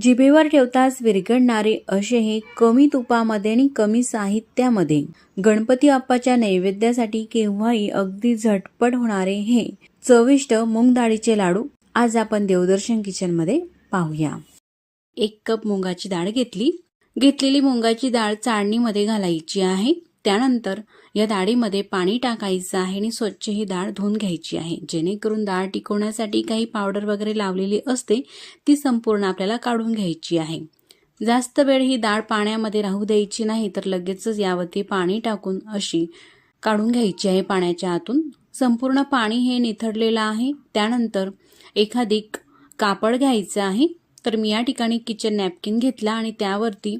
जिभेवर ठेवताच विरघळणारे असे हे कमी तुपामध्ये आणि कमी साहित्यामध्ये. गणपती बाप्पाच्या नैवेद्यासाठी केव्हाही अगदी झटपट होणारे हे चविष्ट मूग डाळीचे लाडू आज आपण देवदर्शन किचनमध्ये पाहूया. एक कप मुगाची डाळ घेतली. घेतलेली मुगाची डाळ चाळणीमध्ये घालायची आहे. त्यानंतर या डाळीमध्ये पाणी टाकायचं आहे आणि स्वच्छ ही डाळ धुवून घ्यायची आहे. जेणेकरून डाळ टिकवण्यासाठी काही पावडर वगैरे लावलेली असते ती संपूर्ण आपल्याला काढून घ्यायची आहे. जास्त वेळ ही डाळ पाण्यामध्ये राहू द्यायची नाही तर लगेचच यावरती पाणी टाकून अशी काढून घ्यायची आहे पाण्याच्या आतून. संपूर्ण पाणी हे निथडलेलं आहे. त्यानंतर एखादी कापड घ्यायचं आहे. तर मी या ठिकाणी किचन नॅपकिन घेतला आणि त्यावरती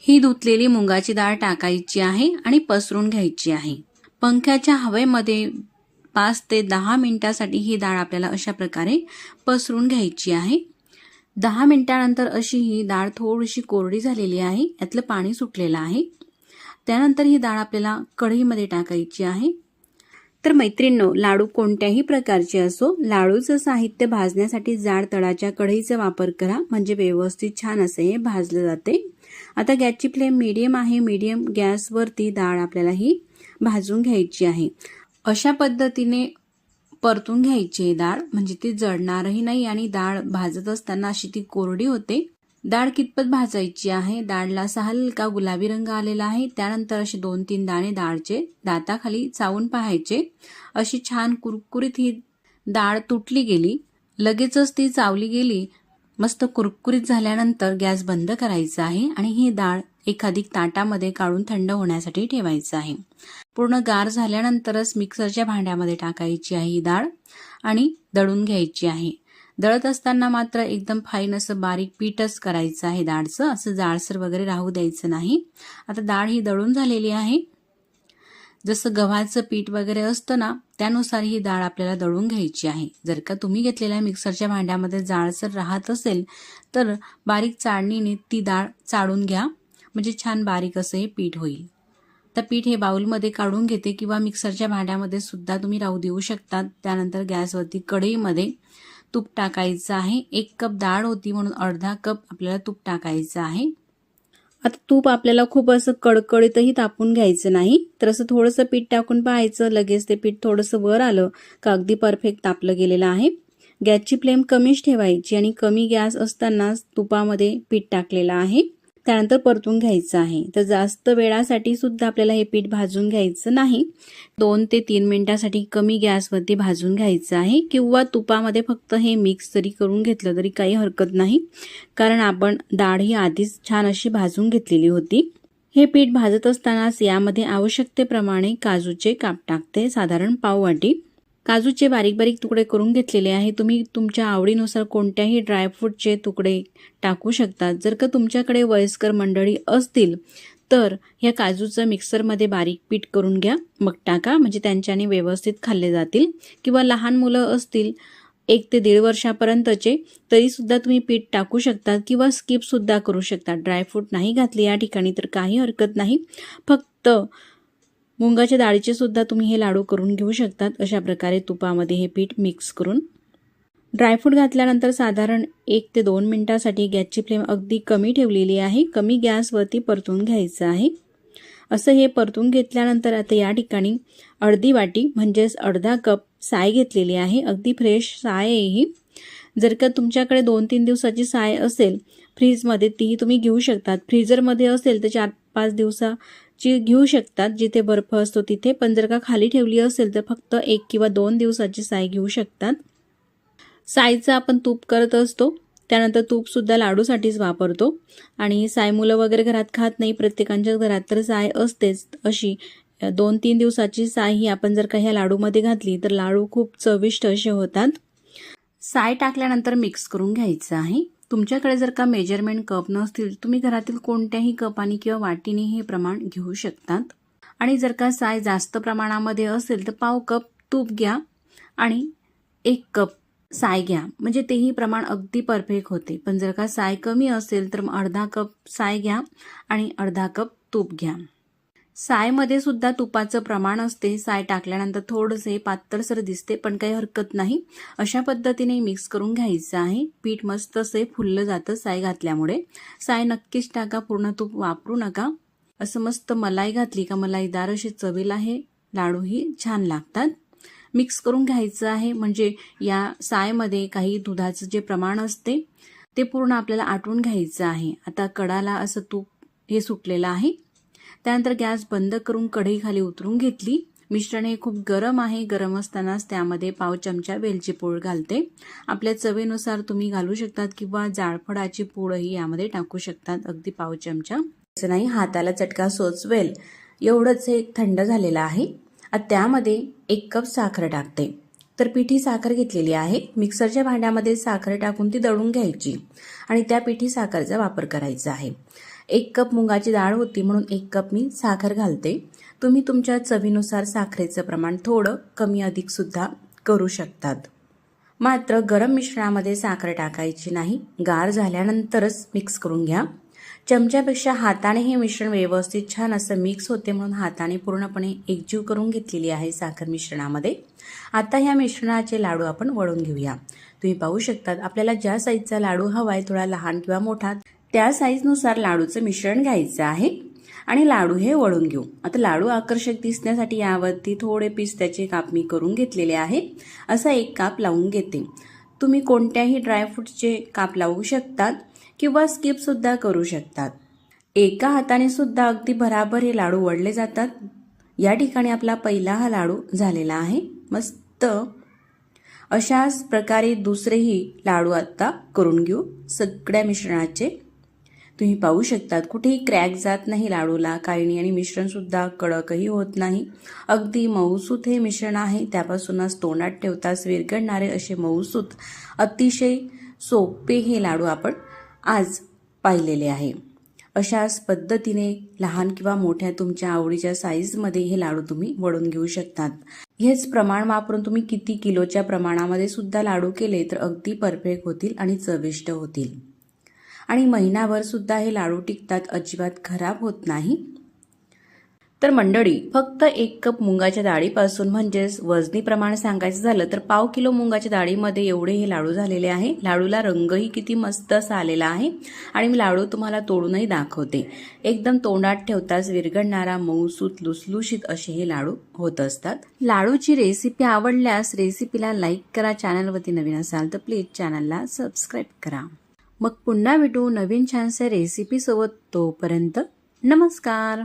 ही धुतलेली मुगाची डाळ टाकायची आहे आणि पसरून घ्यायची आहे. पंख्याच्या हवेमध्ये पाच ते दहा मिनिटासाठी ही डाळ आपल्याला अशा प्रकारे पसरून घ्यायची आहे. दहा मिनिटानंतर अशी ही डाळ थोडीशी कोरडी झालेली आहे. यातलं पाणी सुटलेलं आहे. त्यानंतर ही डाळ आपल्याला कढईमध्ये टाकायची आहे. तर मैत्रिणींनो लाडू कोणत्याही प्रकारचे असो लाडूचं साहित्य भाजण्यासाठी जाड तळाच्या कढईचा वापर करा म्हणजे व्यवस्थित छान असे हे भाजलं जाते. आता गॅसची फ्लेम मीडियम आहे मीडियम गॅसवरती डाळ आपल्याला ही भाजून घ्यायची आहे. अशा पद्धतीने परतून घ्यायची आहे डाळ म्हणजे ती जळणारही नाही आणि डाळ भाजत असताना अशी ती कोरडी होते. डाळ कितपत भाजायची आहे? डाळला असा हलका गुलाबी रंग आलेला आहे. त्यानंतर असे दोन तीन दाणे डाळचे दाताखाली चावून पाहायचे. अशी छान कुरकुरीत ही डाळ तुटली गेली. लगेचच ती चावली गेली. मस्त कुरकुरीत झाल्यानंतर गॅस बंद करायचा आहे आणि ही डाळ एखादी ताटामध्ये काढून थंड होण्यासाठी ठेवायचं आहे. पूर्ण गार झाल्यानंतरच मिक्सरच्या भांड्यामध्ये टाकायची आहे ही डाळ आणि दळून घ्यायची आहे. दळत असताना मात्र एकदम फाईन असं बारीक पीठच करायचं आहे डाळचं असं जाडसर वगैरे राहू द्यायचं नाही. आता डाळ ही दळून झालेली आहे. जसं गव्हाचं पीठ वगैरे असतं ना त्यानुसार ही डाळ आपल्याला दळून घ्यायची आहे. जर का तुम्ही घेतलेल्या मिक्सरच्या भांड्यामध्ये जाळसर राहत असेल तर बारीक चाळणीने ती डाळ चाळून घ्या. म्हणजे छान बारीक असं हे पीठ होईल. तर पीठ हे बाउलमध्ये काढून घेते किंवा मिक्सरच्या भांड्यामध्ये सुद्धा तुम्ही राहू देऊ शकता. त्यानंतर गॅसवरती कढईमध्ये तूप टाकायचं आहे. एक कप डाळ होती म्हणून अर्धा कप आपल्याला तूप टाकायचं आहे. आता तूप आपल्याला खूप असं कडकडीतही तापून घ्यायचं नाही. तर असं थोडंसं पीठ टाकून पाहायचं. लगेच ते पीठ थोडंसं वर आलं का अगदी परफेक्ट तापलं गेलेलं आहे. गॅसची फ्लेम कमीच ठेवायची आणि कमी गॅस असतानाच तुपामध्ये पीठ टाकलेलं आहे. त्यानंतर परतून घ्यायचं आहे. तर जास्त वेळासाठी सुद्धा आपल्याला हे पीठ भाजून घ्यायचं नाही. दोन ते तीन मिनिटासाठी कमी गॅसवरती भाजून घ्यायचं आहे. किंवा तुपामध्ये फक्त हे मिक्स जरी करून घेतलं तरी काही हरकत नाही. कारण आपण डाळ ही आधीच छान अशी भाजून घेतलेली होती. हे पीठ भाजत असतानाच यामध्ये आवश्यकतेप्रमाणे काजूचे काप टाकते. साधारण पाव वाटी काजूचे बारीक बारीक तुकडे करून घेतलेले आहे. तुम्ही तुमच्या आवडीनुसार कोणत्याही ड्रायफ्रूटचे तुकडे टाकू शकता. जर का तुमच्याकडे वयस्कर मंडळी असतील तर ह्या काजूचं मिक्सरमध्ये बारीक पीठ करून घ्या. मग टाका म्हणजे त्यांच्याने व्यवस्थित खाल्ले जातील. किंवा लहान मुलं असतील एक ते दीड वर्षापर्यंतचे तरीसुद्धा तुम्ही पीठ टाकू शकता किंवा स्किपसुद्धा करू शकता. ड्रायफ्रूट नाही घातले या ठिकाणी तर काही हरकत नाही. फक्त मुंगाच्या डाळीचे सुद्धा तुम्ही हे लाडू करून घेऊ शकतात. अशा प्रकारे तुपामध्ये हे पीठ मिक्स करून. ड्रायफ्रूट घातल्यानंतर साधारण एक ते दोन मिनिटासाठी गॅसची फ्लेम अगदी कमी ठेवलेली आहे. कमी गॅसवरती परतून घ्यायचं आहे. असं हे परतून घेतल्यानंतर आता या ठिकाणी अर्धी वाटी म्हणजेच अर्धा कप साय घेतलेली आहे. अगदी फ्रेश साय आहे ही. जर का तुमच्याकडे दोन तीन दिवसाची साय असेल फ्रीजमध्ये तीही तुम्ही घेऊ शकतात. फ्रीजरमध्ये असेल तर चार पाच दिवसा जी घेऊ शकतात. जिथे बर्फ असतो तिथे. पण जर का खाली ठेवली असेल तर फक्त एक किंवा दोन दिवसाची साय घेऊ शकतात. सायचं आपण तूप करत असतो. त्यानंतर तूपसुद्धा लाडूसाठीच वापरतो. आणि साय मुलं वगैरे घरात खात नाही. प्रत्येकांच्या घरात तर साय असतेच. अशी दोन तीन दिवसाची साय ही आपण जर का ह्या लाडूमध्ये घातली तर लाडू खूप चविष्ट असे होतात. साय टाकल्यानंतर मिक्स करून घ्यायचं आहे. तुमच्याकडे जर का मेजरमेंट कप नसतील तुम्ही घरातील कोणत्याही कपाने किंवा वाटीने हे प्रमाण घेऊ शकतात? आणि जर का साय जास्त प्रमाणामध्ये असेल तर पाव कप तूप घ्या आणि एक कप साय घ्या. म्हणजे तेही प्रमाण अगदी परफेक्ट होते. पण जर का साय कमी असेल तर अर्धा कप साय घ्या आणि अर्धा कप तूप घ्या. सायमध्ये सुद्धा तुपाचं प्रमाण असते. साय टाकल्यानंतर थोडंसे पातळसर दिसते पण काही हरकत नाही. अशा पद्धतीने मिक्स करून घ्यायचं आहे. पीठ मस्त असे फुललं जातं साय घातल्यामुळे. साय नक्कीच टाका पूर्ण तूप वापरू नका. असं मस्त मलाई घातली का मलाईदार अशी चवेला हे लाडूही छान लागतात. मिक्स करून घ्यायचं आहे. म्हणजे या सायमध्ये काही दुधाचं जे प्रमाण असते ते पूर्ण आपल्याला आटवून घ्यायचं आहे. आता कडाला असं तूप हे सुटलेलं आहे. त्यानंतर गॅस बंद करून कढई खाली उतरून घेतली. मिश्रण हे खूप गरम आहे. गरम असतानाच त्यामध्ये पाव चमचा वेलची पूड घालते. आपल्या चवीनुसार तुम्ही घालू शकतात किंवा जाळफळाची पूडही यामध्ये टाकू शकतात. अगदी पाव चमचा. असं नाही हाताला चटका सोचवेल एवढंच हे थंड झालेलं आहे. आता त्यामध्ये एक कप साखर टाकते. तर पिठी साखर घेतलेली आहे. मिक्सरच्या भांड्यामध्ये साखर टाकून ती दळून घ्यायची. आणि त्या पिठी साखरचा वापर करायचा आहे. एक कप मुगाची डाळ होती म्हणून एक कप मी साखर घालते. तुम्ही तुमच्या चवीनुसार साखरेचं प्रमाण थोडं कमी अधिक सुद्धा करू शकतात. मात्र गरम मिश्रणामध्ये साखर टाकायची नाही. गार झाल्यानंतरच मिक्स करून घ्या. चमच्यापेक्षा हाताने हे मिश्रण व्यवस्थित छान असं मिक्स होते म्हणून हाताने पूर्णपणे एकजीव करून घेतलेली आहे साखर मिश्रणामध्ये. आता ह्या मिश्रणाचे लाडू आपण वळून घेऊया. तुम्ही पाहू शकतात आपल्याला ज्या साईजचा लाडू हवा आहे थोडा लहान किंवा मोठा त्या साईजनुसार लाडूचं मिश्रण घ्यायचं आहे. आणि लाडू हे वळून घेऊ. आता लाडू आकर्षक दिसण्यासाठी यावरती थोडे पिस्त्याचे काप मी करून घेतलेले आहे. असा एक काप लावून घेते. तुम्ही कोणत्याही ड्रायफ्रूटचे काप लावू शकतात किंवा स्किपसुद्धा करू शकतात. एका हाताने सुद्धा अगदी भराभर हे लाडू वळले जातात. या ठिकाणी आपला पहिला हा लाडू झालेला आहे. मस्त अशाच प्रकारे दुसरेही लाडू आत्ता करून घेऊ. सगळ्या मिश्रणाचे तुम्ही पाहू शकतात. कुठेही क्रॅक जात नाही लाडूला. काही नाही आणि मिश्रणसुद्धा कडकही होत नाही. अगदी मऊसूत हे मिश्रण आहे. त्यापासूनच तोंडात ठेवताच विरघडणारे असे मऊसूत अतिशय सोपे हे लाडू आपण आज पाहिलेले आहे. अशाच पद्धतीने लहान किंवा मोठ्या तुमच्या आवडीच्या साईजमध्ये हे लाडू तुम्ही वळून घेऊ शकतात. हेच प्रमाण वापरून तुम्ही किती किलोच्या प्रमाणामध्ये सुद्धा लाडू केले तर अगदी परफेक्ट होतील आणि चविष्ट होतील. आणि महिनाभर सुद्धा हे लाडू टिकतात अजिबात खराब होत नाही. तर मंडळी फक्त एक कप मुंगाच्या डाळीपासून म्हणजेच वजनी प्रमाण सांगायचं झालं तर पाव किलो मुंगाच्या डाळीमध्ये एवढे हे लाडू झालेले आहे. लाडूला रंगही किती मस्त असा आलेला आहे आणि मी लाडू तुम्हाला तोडूनही दाखवते. एकदम तोंडात ठेवताच विरघडणारा मऊसूत लुसलुशीत असे हे लाडू होत असतात. लाडूची रेसिपी आवडल्यास रेसिपीला लाईक करा चॅनलवरती नवीन असाल तर प्लीज चॅनलला सबस्क्राईब करा. मग पुन्हा भेटू नवीन छानशा रेसिपीसोबत तोपर्यंत नमस्कार.